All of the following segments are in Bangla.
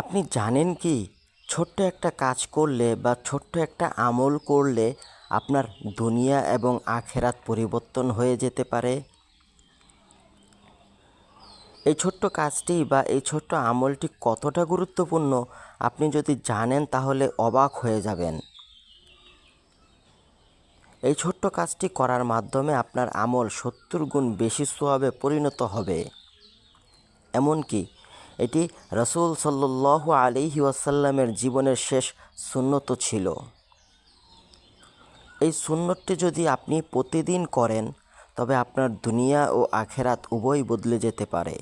আপনি জানেন কি? ছোট্ট একটা কাজ করলে বা ছোট্ট একটা আমল করলে আপনার দুনিয়া এবং আখেরাত পরিবর্তন হয়ে যেতে পারে। এই ছোট্ট কাজটি বা এই ছোট্ট আমলটি কতটা গুরুত্বপূর্ণ আপনি যদি জানেন তাহলে অবাক হয়ে যাবেন। এই ছোট্ট কাজটি করার মাধ্যমে আপনার আমল সত্তর গুণ বেশি সোয়াবে পরিণত হবে। এমনকি এটি রসুল সাল্লাহ আলিহি ওয়াসাল্লামের জীবনের শেষ সুন্নত ছিল। এই সুন্নতটি যদি আপনি প্রতিদিন করেন, তবে আপনার দুনিয়া ও আখেরাত উভয় বদলে যেতে পারে।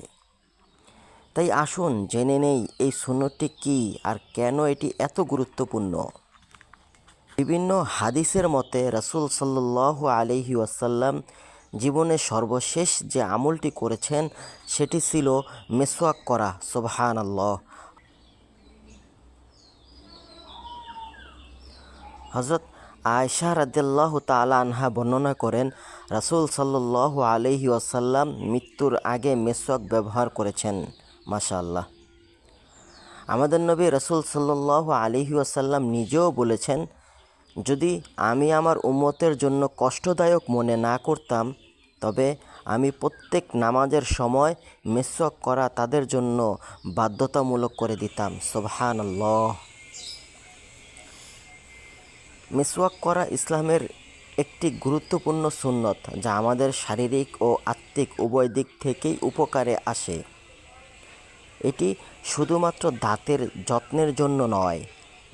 তাই আসুন জেনে নেই এই সুন্নতটি কী আর কেন এটি এত গুরুত্বপূর্ণ। বিভিন্ন হাদিসের মতে রসুল সাল্লাহ আলিহি ওয়াসাল্লাম জীবনের সর্বশেষ যে আমলটি করেছেন, সেটি ছিল মেসওয়াক করা সোবহান আল্লাহ হজরত আয়সা রাদিল্লাহ তালা আনহা বর্ণনা করেন, রাসুল সাল্লাহ আলহি ওয়াসাল্লাম মৃত্যুর আগে মেসওয়াক ব্যবহার করেছেন, মাশাআল্লাহ। আমাদের নবী রসুল সাল্লাহ আলহি ওয়াসাল্লাম নিজেও বলেছেন যদি আমি আমার উম্মতের জন্য কষ্টদায়ক মনে না করতাম, তবে আমি প্রত্যেক নামাজের সময় মেসওয়াক করা তাদের জন্য বাধ্যতামূলক করে দিতাম। সোবহান আল্লাহ মিসওয়াক করা ইসলামের একটি গুরুত্বপূর্ণ সুন্নত, যা আমাদের শারীরিক ও আত্মিক উভয় দিক থেকেই উপকারে আসে। এটি শুধুমাত্র দাঁতের যত্নের জন্য নয়,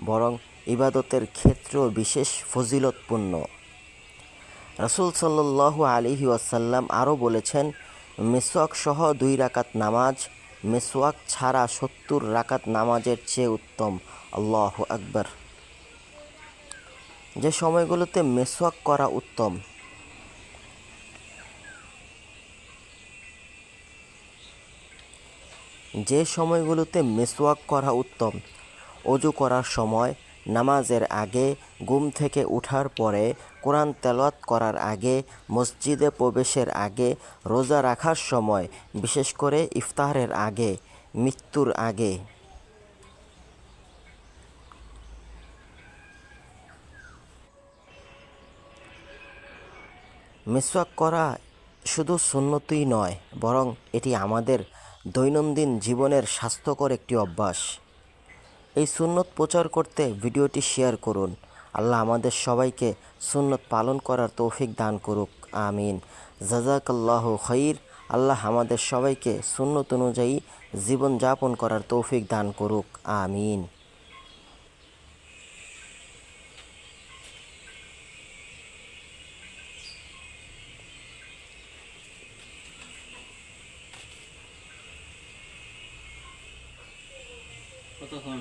বরং ইবাদতের ক্ষেত্রেও বিশেষ ফজিলতপূর্ণ। রাসুল সাল্লাহ আলিহি ওয়াসাল্লাম আরও বলেছেন, মেসওয়াক সহ দুই রাকাত নামাজ, মেসওয়াক ছাড়া সত্তর রাকাত নামাজের চেয়ে উত্তম। আল্লাহ আকবর। যে সময়গুলোতে মেসওয়াক করা উত্তম। যে সময়গুলোতে মেসওয়াক করা উত্তম, অজু করার সময় নামাজের আগে, ঘুম থেকে ওঠার পরে, কোরআন তেলাওয়াত করার আগে, মসজিদে প্রবেশের আগে, রোজা রাখার সময়, বিশেষ করে ইফতারের আগে, মৃত্যুর আগে। মিসওয়াক করা শুধু সুন্নতই নয়, বরং এটি আমাদের দৈনন্দিন জীবনের স্বাস্থ্যকর একটি অভ্যাস। এই সুন্নত প্রচার করতে ভিডিওটি শেয়ার করুন। আল্লাহ আমাদের সবাইকে সুন্নত পালন করার তৌফিক দান করুক। আমিন। জাজাকাল্লাহ খৈর আল্লাহ আমাদের সবাইকে সুন্নত অনুযায়ী জীবনযাপন করার তৌফিক দান করুক। আমিন। কতক্ষণ?